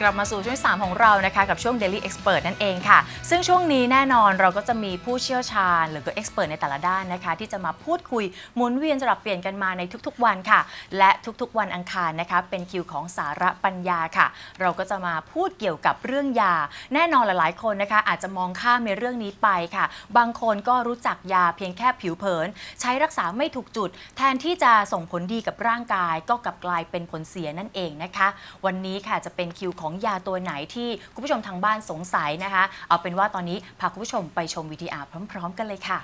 กลับมาสู่ช่วงที่3ของเรานะคะกับช่วง Daily Expert นั่นเองค่ะ ซึ่งช่วงนี้แน่นอนเราก็จะมีผู้เชี่ยวชาญ หรือก็ Expert ในแต่ละด้านนะคะ ที่จะมาพูดคุยหมุนเวียนสลับเปลี่ยนกันมาในทุกๆวันค่ะ และทุกๆวันอังคารนะคะ เป็นคิวของสาระปัญญาค่ะ เราก็จะมาพูดเกี่ยวกับเรื่องยา แน่นอนหลายๆคนนะคะ อาจจะมองข้ามในเรื่องนี้ไปค่ะ บางคนก็รู้จักยาเพียงแค่ผิวเผิน ใช้รักษาไม่ถูกจุด แทนที่จะส่งผลดีกับร่างกาย ก็กลับกลายเป็นผลเสียนั่นเองนะคะ วันนี้ค่ะจะเป็นคิวของยาตัวไหนที่คุณผู้ชมทางบ้านสงสัยนะคะ เอาเป็นว่าตอนนี้พาคุณผู้ชมไปชมวิดีอาร์พร้อม ๆ กันเลยค่ะ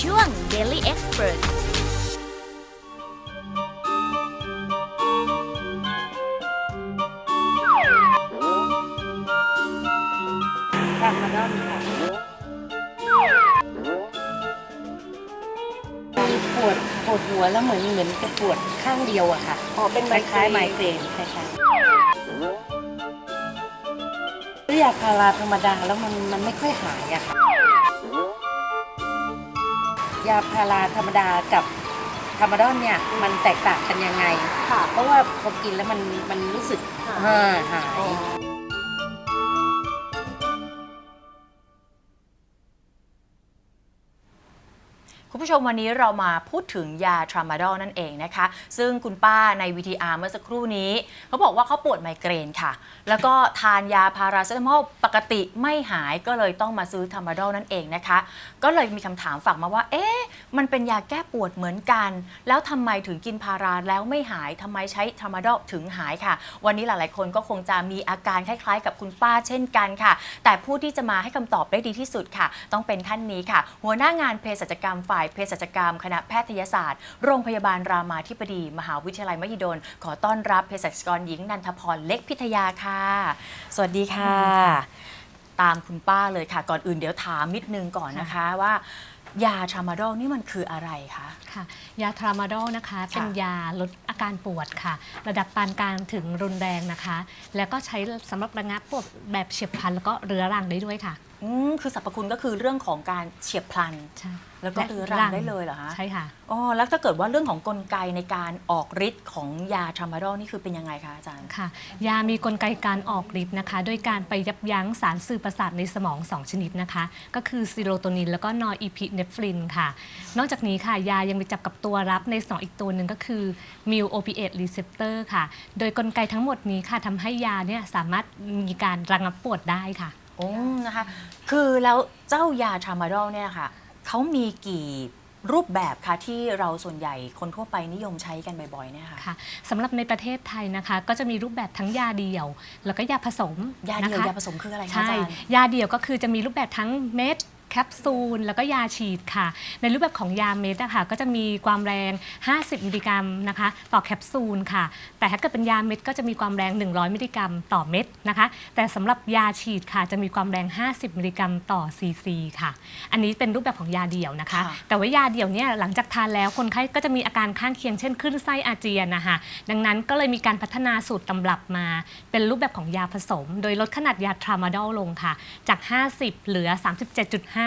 ช่วง Daily Expert แล้วเหมือนเหมือนจะปวดข้างเดียวอะค่ะอ๋อเป็นคล้ายๆไมเกรนคล้ายๆซื้อยาพาราธรรมดาแล้วมันมันไม่ค่อยหายอะค่ะ ยาพาราธรรมดากับธรรมดอนเนี่ยมันแตกต่างกันยังไง ค่ะ เพราะว่าพอกินแล้วมันมันรู้สึกค่ะอ่าหาย คุณผู้ชมวันนี้เรามาพูดถึงยาทรามาดอลนั่นเองนะคะ ซึ่งคุณป้าใน VTR เมื่อสักครู่นี้ เขาบอกว่าเขาปวดไมเกรนค่ะ แล้วก็ทานยาพาราเซตามอลปกติไม่หายก็เลยต้องมาซื้อทรามาดอลนั่นเองนะคะ ก็เลยมีคำถามฝากมาว่า เอ๊ะมันเป็นยาแก้ปวดเหมือนกัน แล้วทำไมถึงกินพาราแล้วไม่หายทำไมใช้ทรามาดอลถึงหายค่ะ วันนี้หลายๆ คนก็คงจะมีอาการคล้ายๆ กับคุณป้าเช่นกันค่ะ แต่ผู้ที่จะมาให้คำตอบได้ดีที่สุดค่ะ ต้องเป็นท่านนี้ค่ะ หัวหน้างานเภสัชกรรมฝ่ายเภสัชกรรม คณะแพทยศาสตร์ โรงพยาบาลรามาธิบดี มหาวิทยาลัยมหิดล ขอต้อนรับเภสัชกรหญิงนันทพรเล็กพิทยาค่ะ สวัสดีค่ะ ตามคุณป้าเลยค่ะ ก่อนอื่นเดี๋ยวถามนิดนึงก่อนนะคะว่ายาทรามาดอลนี่มันคืออะไรคะค่ะยาทรามาดอลนะคะเป็นยาลดอาการปวดค่ะ ระดับปานกลางถึงรุนแรงนะคะ แล้วก็ใช้สำหรับระงับปวดแบบเฉียบพลันแล้วก็เรื้อรังได้ด้วยค่ะ อืมคือสรรพคุณก็คือเรื่องของการเฉียบพลัน ใช่แล้วก็และเรื้อรังได้เลยเหรอคะใช่ค่ะ อ๋อแล้วถ้าเกิดว่าเรื่องของกลไกในการออกฤทธิ์ของยาทรามาดอลนี่คือเป็นยังไงคะอาจารย์ ค่ะ ยามีกลไกการออกฤทธิ์นะคะ โดยการไปยับยั้งสารสื่อประสาทในสมอง 2 ชนิดนะคะ ก็คือซีโรโทนินแล้วก็นอร์อีพิเนฟรินค่ะ นอกจากนี้ค่ะ ยายังไปจับกับตัวรับใน2อีกตัวหนึ่งก็คือมิวโอปิเอตรีเซปเตอร์ค่ะ โดยกลไกทั้งหมดนี้ค่ะทำให้ยาเนี่ยสามารถมีการระงับปวดได้ค่ะ โอ้นะคะ คือแล้วเจ้ายาทรามาดอลเนี่ยค่ะเขามีกี่รูปแบบคะที่เราส่วนใหญ่คนทั่วไปนิยมใช้กันบ่อยๆเนี่ยค่ะค่ะสำหรับในประเทศไทยนะคะ ก็จะมีรูปแบบทั้งยาเดียว แล้วก็ยาผสมยาเดียวนะคะยาผสมคืออะไรคะใช่อาจารย์ ยาเดียวก็คือจะมีรูปแบบทั้งเม็ด แคปซูล แล้วก็ยาฉีดค่ะ ในรูปแบบของยาเม็ดนะคะก็จะมีความแรง 50 มิลลิกรัมนะคะต่อแคปซูลค่ะ แต่ถ้าเกิดเป็นยาเม็ดก็จะมีความแรง 100 มิลลิกรัมต่อเม็ดนะคะ แต่สำหรับยาฉีดค่ะจะมีความแรง 50 มิลลิกรัมต่อซีซีค่ะ อันนี้เป็นรูปแบบของยาเดี่ยวนะคะค่ะแต่ว่ายาเดี่ยวเนี่ยหลังจากทานแล้วคนไข้ก็จะมีอาการข้างเคียงเช่นขึ้นไส้อาเจียนนะคะดังนั้นก็เลยมีการพัฒนาสูตรตำรับมา เป็นรูปแบบของยาผสม โดยลดขนาดยาทรามาดอลลงค่ะ จาก 50 เหลือ 37.5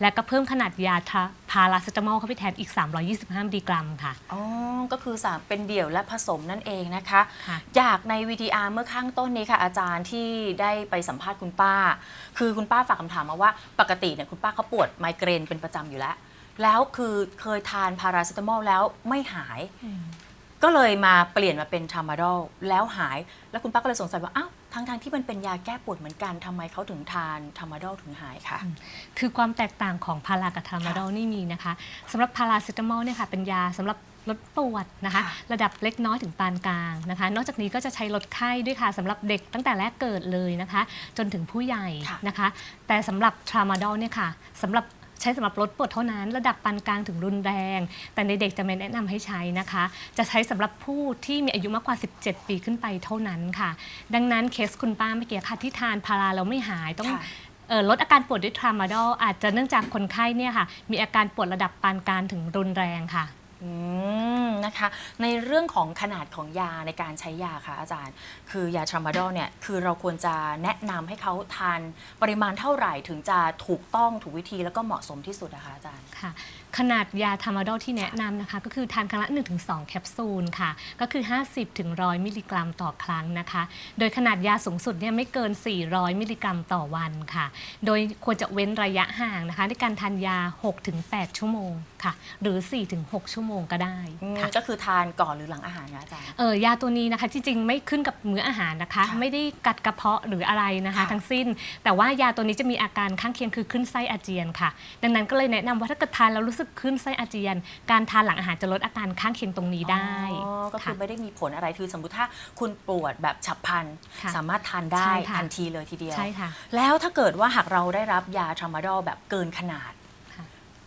และก็เพิ่มขนาดยาทราพาราเซตามอลเข้าไปแทนอีก 325มิลลิกรัมค่ะ อ๋อ ก็คือสามเป็นเดี่ยวและผสมนั่นเองนะคะค่ะจากใน VTR เมื่อข้างต้นนี้ค่ะ อาจารย์ที่ได้ไปสัมภาษณ์คุณป้า คือคุณป้าฝากคำถามมาว่าปกติเนี่ยคุณป้าเขาปวดไมเกรนเป็นประจำอยู่แล้ว แล้วคือเคยทานพาราเซตามอลแล้วไม่หาย ก็เลยมาเปลี่ยนมาเป็นทรามาดอลแล้วหายแล้วคุณป้าก็เลยสงสัยว่าอ้าว ทั้งทางๆที่มันเป็นยาแก้ปวดเหมือนกันทำไมเขาถึงทานทรามาดอลถึงหายคะคือความแตกต่างของพารากับทรามาดอลนี่มีนะคะสำหรับพาราเซตามอลเนี่ยค่ะเป็นยาสำหรับลดปวดนะคะค่ะระดับเล็กน้อยถึงปานกลางนะคะ นอกจากนี้ก็จะใช้ลดไข้ด้วยค่ะสำหรับเด็กตั้งแต่แรกเกิดเลยนะคะ จนถึงผู้ใหญ่ค่ะนะคะ แต่สำหรับทรามาดอลเนี่ยค่ะสำหรับ ใช้สำหรับลดปวดเท่านั้น ระดับปานกลางถึงรุนแรง แต่ในเด็กจะไม่แนะนำให้ใช้นะคะ จะใช้สำหรับผู้ที่มีอายุมากกว่า 17 ปีขึ้นไปเท่านั้นค่ะ ดังนั้นเคสคุณป้าเมื่อกี้ค่ะที่ทานพาราแล้วไม่หายต้องค่ะเอ่อลดอาการปวดด้วยทรามาดอลอาจจะเนื่องจากคนไข้เนี่ยค่ะมีอาการปวดระดับปานกลางถึงรุนแรงค่ะ อืมนะคะ ในเรื่องของขนาดของยาในการใช้ยาค่ะอาจารย์ คือยาทรามาดอลเนี่ยคือเราควรจะแนะนำให้เขาทานปริมาณเท่าไหร่ถึงจะถูกต้องถูกวิธีแล้วก็เหมาะสมที่สุดนะคะอาจารย์ ค่ะขนาดยาทามาดอลที่แนะนำนะคะ ก็คือทานครั้งละ 1-2 แคปซูลค่ะ ก็คือ 50-100 มิลลิกรัมต่อครั้งนะคะ โดยขนาดยาสูงสุดเนี่ยไม่เกิน 400 มิลลิกรัมต่อวันค่ะ โดยควรจะเว้นระยะห่างนะคะในการทานยา 6-8 ชั่วโมงค่ะ หรือ 4-6 ชั่วโมงก็ได้อืมค่ะก็คือทานก่อนหรือหลังอาหารนะอาจารย์เออยาตัวนี้นะคะที่จริงไม่ขึ้นกับมื้ออาหารนะคะค่ะไม่ได้กัดกระเพาะหรืออะไรนะคะค่ะทั้งสิ้น แต่ว่ายาตัวนี้จะมีอาการข้างเคียงคือขึ้นไส้อาเจียนค่ะ ดังนั้นก็เลยแนะนำว่าถ้าเกิดทานแล้วรู้สึกขึ้นไส้อาเจียน การทานหลังอาหารจะลดอาการข้างเคียงตรงนี้ได้อ๋อก็คือค่ะไม่ได้มีผลอะไรคือสมมติถ้าคุณปวดแบบฉับพลัน ค่ะสามารถทานได้ใช่ค่ะ ทันทีเลยทีเดียว ใช่ค่ะ แล้วถ้าเกิดว่าหากเราได้รับยาทรามาดอลแบบเกินขนาด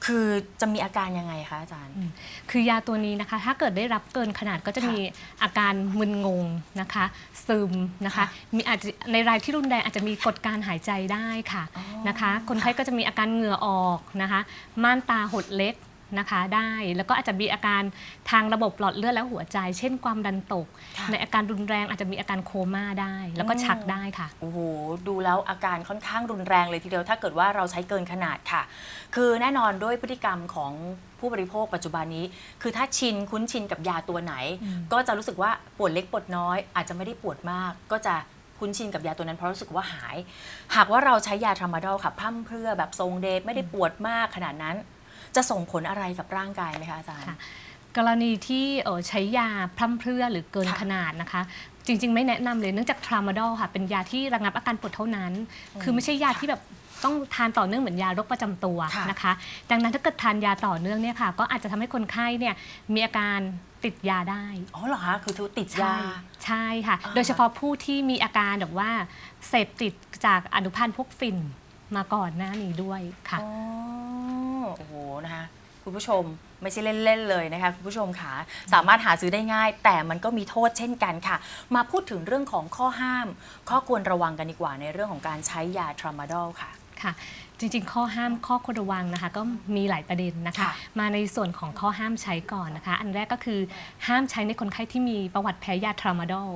ค่ะคือจะมีอาการยังไงคะอาจารย์ คือยาตัวนี้นะคะ ถ้าเกิดได้รับเกินขนาดก็จะมีอาการมึนงงนะคะ ซึมนะคะค่ะมีอาจจะในรายที่รุนแรงอาจจะมีกดการหายใจได้ค่ะอ๋อนะคะ คนไข้ก็จะมีอาการเหงื่อออกนะคะ ม่านตาหดเล็ก นะคะได้แล้วก็อาจจะมีอาการทางระบบหลอดเลือดและหัวใจ เช่นความดันตกค่ะในอาการรุนแรงอาจจะมีอาการโคม่าได้ แล้วก็อืมชักได้ค่ะโอ้โหดูแล้วอาการค่อนข้างรุนแรงเลยทีเดียวถ้าเกิดว่าเราใช้เกินขนาดค่ะ คือแน่นอนด้วยพฤติกรรมของผู้บริโภคปัจจุบันนี้ คือถ้าชินคุ้นชินกับยาตัวไหนอืมก็จะรู้สึกว่าปวดเล็กปวดน้อย อาจจะไม่ได้ปวดมาก ก็จะคุ้นชินกับยาตัวนั้นเพราะรู้สึกว่าหาย หากว่าเราใช้ยาทรามาดอลค่ะพร่ำเพรื่อแบบทรงเดชไม่ได้ปวดมากขนาดนั้น จะส่งผลอะไรกับร่างกายไหมคะอาจารย์ค่ะกรณีที่เอ่อใช้ยาพร่ำเพรื่อหรือเกินค่ะ ขนาดนะคะ จริง ๆ ไม่แนะนำเลยเนื่องจากทรามาดอลค่ะ เป็นยาที่ระงับอาการปวดเท่านั้น คือไม่ใช่ยาที่แบบต้องทานต่อเนื่องเหมือนยาโรคประจำตัวค่ะนะคะ ดังนั้นถ้าเกิดทานยาต่อเนื่องเนี่ยค่ะ ก็อาจจะทำให้คนไข้เนี่ยมีอาการติดยาได้ อ๋อเหรอคะคือทุติดยาใช่ใช่ค่ะ อ่า โดยเฉพาะผู้ที่มีอาการแบบว่าเสพติดจากอนุพันธ์พวกฝิ่นมาก่อนหน้านี้ด้วยค่ะ อ๋อ โอ้โหนะคะคุณผู้ชมไม่ใช่เล่น ๆ เลยนะคะคุณผู้ชมค่ะสามารถหาซื้อได้ง่าย แต่มันก็มีโทษเช่นกันค่ะ มาพูดถึงเรื่องของข้อห้าม ข้อควรระวังกันดีกว่าในเรื่องของการใช้ยาทรามาดอลค่ะค่ะ จริง ๆ ข้อห้ามข้อควรระวังนะคะ ก็มีหลายประเด็นนะคะค่ะมาในส่วนของข้อห้ามใช้ก่อนนะคะ อันแรกก็คือห้ามใช้ในคนไข้ที่มีประวัติแพ้ยาทรามาดอล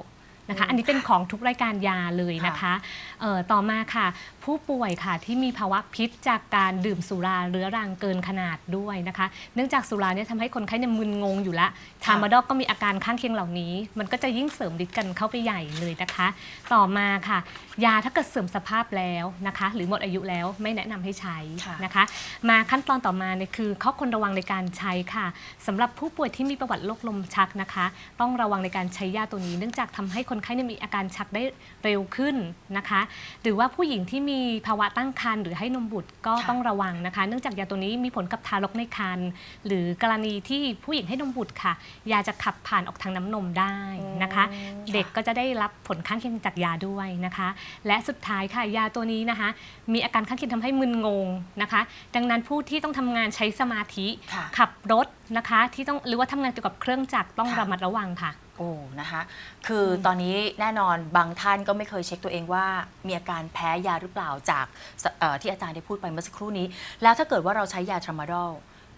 นะคะ อันนี้เป็นของทุกรายการยาเลยนะคะเอ่อต่อมาค่ะ ผู้ป่วยค่ะที่มีภาวะพิษจากการดื่มสุราเรื้อรังเกินขนาดด้วยนะคะ เนื่องจากสุราเนี่ยทำให้คนไข้เนี่ยมึนงงอยู่ละทรามาดอลก็มีอาการข้างเคียงเหล่านี้ มันก็จะยิ่งเสริมฤทธิ์กันเข้าไปใหญ่เลยนะคะ ต่อมาค่ะ ยาถ้าเกิดเสื่อมสภาพแล้วนะคะ หรือหมดอายุแล้วไม่แนะนำให้ใช้ค่ะนะคะ มาขั้นตอนต่อมาเนี่ยคือข้อควรระวังในการใช้ค่ะสำหรับผู้ป่วยที่มีประวัติโรคลมชักนะคะ ต้องระวังในการใช้ยาตัวนี้ เนื่องจากทำให้คนไข้เนี่ยมีอาการชักได้เร็วขึ้นนะคะ หรือว่าผู้หญิงที่มีภาวะตั้งครรภ์หรือให้นมบุตรก็ค่ะต้องระวังนะคะ เนื่องจากยาตัวนี้มีผลกับทารกในครรภ์หรือกรณีที่ผู้หญิงให้นมบุตรค่ะ ยาจะขับผ่านออกทางน้ำนมได้นะคะอืมเด็กก็จะได้รับผลข้างเคียงจากยาด้วยนะคะ และสุดท้ายค่ะยาตัวนี้นะคะ มีอาการข้างเคียงทำให้มึนงงนะคะ ดังนั้นผู้ที่ต้องทำงานใช้สมาธิค่ะขับรถนะคะ ที่ต้องหรือว่าทำงานเกี่ยวกับเครื่องจักรต้องค่ะ ระมัดระวังค่ะ โอ้นะคะ คืออตอนนี้แน่นอนบางท่านก็ไม่เคยเช็คตัวเองว่ามีอาการแพ้ยาหรือเปล่าจากสเอ่อที่อาจารย์ได้พูดไปเมื่อสักครู่นี้ แล้วถ้าเกิดว่าเราใช้ยาทรามาดอล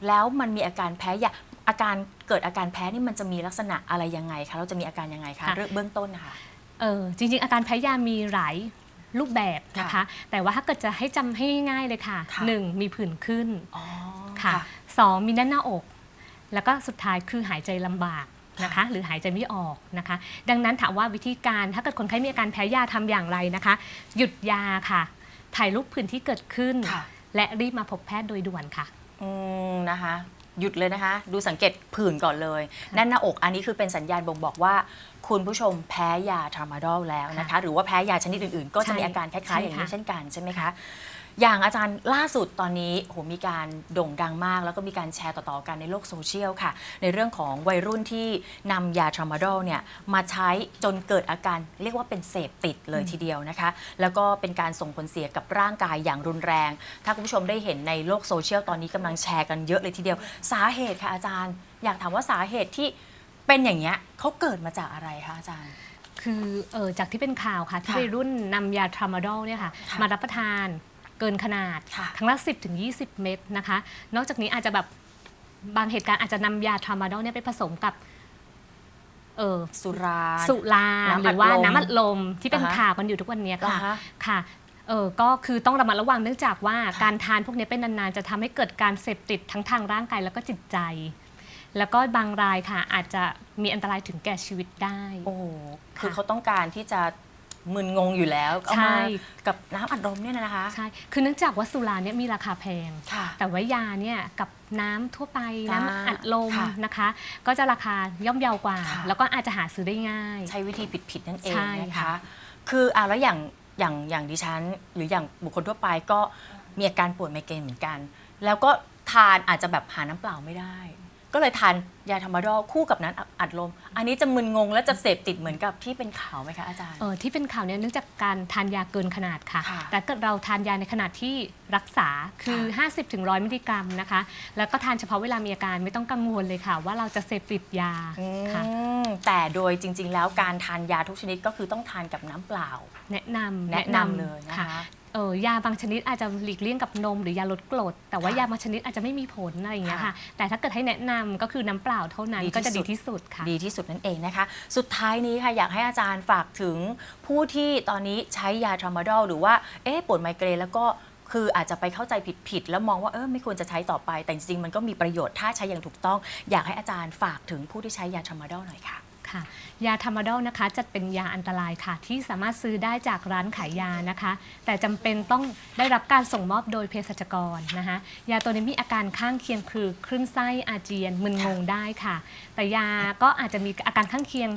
แล้วมันมีอาการแพ้ยาอาการเกิดอาการแพ้นี่มันจะมีลักษณะอะไรยังไงคะเราจะมีอาการยังไงคะค่ะ เรื่องเบื้องต้นนะคะ เออจริง ๆ อาการแพ้ยามีหลายรูปแบบนะคะ ค่ะแต่ว่าถ้าเกิดจะให้จำให้ง่ายๆเลยค่ะค่ะ หนึ่งมีผื่นขึ้นอ๋อ ค่ะสองมีแน่นหน้าอก แล้วก็สุดท้ายคือหายใจลำบากนะคะค่ะหรือหายใจไม่ออกนะคะ ดังนั้นถามว่าวิธีการถ้าเกิดคนไข้มีอาการแพ้ยาทำอย่างไรนะคะ หยุดยาค่ะ ถ่ายรูปผื่นที่เกิดขึ้นค่ะและรีบมาพบแพทย์โดยด่วนค่ะอืมนะคะหยุดเลยนะคะ ดูสังเกตผื่นก่อนเลย แน่นหน้าอกอันนี้คือเป็นสัญญาณบ่งบอกว่า คุณผู้ชมแพ้ยาทรามาดอลแล้วนะคะ หรือว่าแพ้ยาชนิดอื่นๆ ก็จะมีอาการคล้ายๆอย่างนี้ใช่ค่ะเช่นกันใช่ไหมคะ อย่างอาจารย์ล่าสุดตอนนี้โหมีการโด่งดังมาก แล้วก็มีการแชร์ต่อๆกันในโลกโซเชียลค่ะ ในเรื่องของวัยรุ่นที่นำยาทรามาดอลเนี่ยมาใช้จนเกิดอาการเรียกว่าเป็นเสพติดเลยทีเดียวนะคะ แล้วก็เป็นการส่งผลเสียกับร่างกายอย่างรุนแรง ถ้าคุณผู้ชมได้เห็นในโลกโซเชียลตอนนี้กำลังแชร์กันเยอะเลยทีเดียว สาเหตุค่ะอาจารย์ อยากถามว่าสาเหตุที่เป็นอย่างเงี้ยเขาเกิดมาจากอะไรคะอาจารย์ คือเออจากที่เป็นข่าวค่ะที่ค่ะวัยรุ่นนำยาทรามาดอลเนี่ยค่ะค่ะ มารับประทาน เกินขนาดค่ะครั้งละ 10ถึง20 เม็ดนะคะ นอกจากนี้อาจจะแบบบางเหตุการณ์อาจจะนำยาทรามาดอลเนี่ยไปผสมกับเออสุราสุราน้ำหรือว่าอัดลมน้ำอัดลมที่เป็นอ่าฮะข่าวกันอยู่ทุกวันเนี้ยเหรอค่ะคะค่ะเออก็คือต้องระมัดระวังเนื่องจากว่าการทานพวกนี้เป็นนานๆ จะทำให้เกิดการเสพติดทั้งทางร่างกายแล้วก็จิตใจ แล้วก็บางรายค่ะอาจจะมีอันตรายถึงแก่ชีวิตได้ โอ้โหคือค่ะเขาต้องการที่จะ มึนงงอยู่แล้วเอาใช่ มากับน้ำอัดลมเนี่ยนะคะ ใช่ คือเนื่องจากว่าสุราเนี่ยมีราคาแพง ค่ะ แต่ว่ายาเนี่ยกับน้ำทั่วไปอ่าน้ำอัดลมค่ะนะคะ ก็จะราคาย่อมเยาวกว่า ค่ะ แล้วก็อาจจะหาซื้อได้ง่าย ใช้วิธีผิดๆนั่นเองใช่นะคะ ค่ะ คืออะแล้วอย่างอย่างอย่างดิฉัน หรืออย่างบุคคลทั่วไปก็มีอาการปวดไมเกรนเหมือนกัน แล้วก็ทานอาจจะแบบหาน้ำเปล่าไม่ได้ ก็เลยทานยาธรรมดอลคู่กับนั้นอัดลม อันนี้จะมึนงงและจะเสพติดเหมือนกับที่เป็นข่าวไหมคะอาจารย์ เออที่เป็นข่าวเนี่ยเนื่องจากการทานยาเกินขนาดค่ะ ค่ะแต่เกิดเราทานยาในขนาดที่รักษาคือค่ะ50ถึง100มิลลิกรัมนะคะ แล้วก็ทานเฉพาะเวลามีอาการไม่ต้องกังวลเลยค่ะ ว่าเราจะเสพติดยาอืค่ะมแต่โดยจริง ๆ แล้วการทานยาทุกชนิดก็คือต้องทานกับน้ำเปล่า แนะนำแนะนำเลยนะคะ เออยาบางชนิดอาจจะหลีกเลี่ยงกับนมหรือยาลดกรดแต่ว่าค่ะยาบางชนิดอาจจะไม่มีผลอะไรอย่างเงี้ยค่ะค่ะ แต่ถ้าเกิดให้แนะนำก็คือน้ำเปล่าเท่านั้นดีที่ก็จะดีสุด ที่สุดค่ะ ดีที่สุดนั่นเองนะคะ สุดท้ายนี้ค่ะอยากให้อาจารย์ฝากถึงผู้ที่ตอนนี้ใช้ยาทรามาดอลหรือว่าเอ๊ะปวดไมเกรนแล้วก็คืออาจจะไปเข้าใจผิดๆแล้วมองว่าเออไม่ควรจะใช้ต่อไป แต่จริงๆมันก็มีประโยชน์ถ้าใช้อย่างถูกต้อง อยากให้อาจารย์ฝากถึงผู้ที่ใช้ยาทรามาดอลหน่อยค่ะ ค่ะ ยาธรรมดอลนะคะจัดเป็นยาอันตรายค่ะ ที่สามารถซื้อได้จากร้านขายยานะคะ แต่จำเป็นต้องได้รับการส่งมอบโดยเภสัชกรนะคะ ยาตัวนี้มีอาการข้างเคียงคือคลื่นไส้อาเจียนมึนงงได้ค่ะ แต่ยาก็อาจจะมีอาการข้างเคียง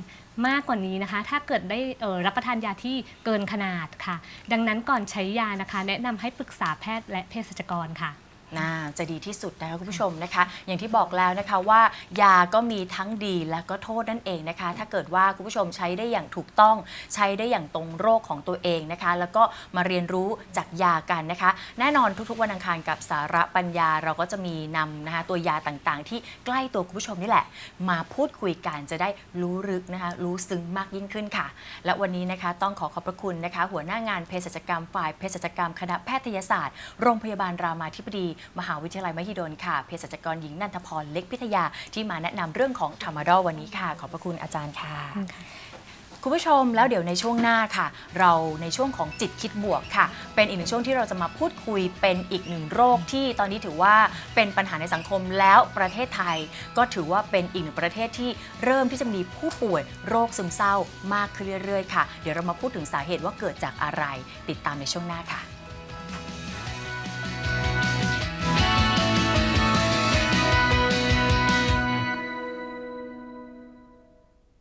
มากกว่านี้นะคะ ถ้าเกิดได้ออรับประทานยาที่เกินขนาดค่ะ ดังนั้นก่อนใช้ยานะคะ แนะนำให้ปรึกษาแพทย์และเภสัชกรค่ะ น่าจะดีที่สุดนะคะคุณผู้ชมนะคะ อย่างที่บอกแล้วนะคะว่ายาก็มีทั้งดีและก็โทษนั่นเองนะคะ ถ้าเกิดว่าคุณผู้ชมใช้ได้อย่างถูกต้อง ใช้ได้อย่างตรงโรคของตัวเองนะคะ แล้วก็มาเรียนรู้จากยากันนะคะ แน่นอนทุกๆวันอังคารกับสาระปัญญาเราก็จะมีนำนะคะตัวยาต่างๆ ที่ใกล้ตัวคุณผู้ชมนี่แหละ มาพูดคุยกันจะได้รู้ลึกนะคะ รู้ซึ้งมากยิ่งขึ้นค่ะ และวันนี้นะคะต้องขอขอบพระคุณนะคะ หัวหน้างานเภสัชกรรมฝ่ายเภสัชกรรมคณะแพทยศาสตร์ โรงพยาบาลรามาธิบดีมหาวิทยาลัยมหิดลค่ะเภสัชกรหญิงนันทพรเล็กพิทยาที่มาแนะนำเรื่องของธรรมดอลวันนี้ค่ะ ขอบพระคุณอาจารย์ค่ะคุณผู้ชมแล้วเดี๋ยวในช่วงหน้าค่ะ เราในช่วงของจิตคิดบวกค่ะ เป็นอีกหนึ่งช่วงที่เราจะมาพูดคุยเป็นอีกหนึ่งโรคที่ตอนนี้ถือว่าเป็นปัญหาในสังคมแล้วประเทศไทย ก็ถือว่าเป็นอีกหนึ่งประเทศที่เริ่มที่จะมีผู้ป่วยโรคซึมเศร้ามากขึ้นเรื่อยๆ ค่ะ เดี๋ยวเรามาพูดถึงสาเหตุว่าเกิดจากอะไร ติดตามในช่วงหน้าค่ะ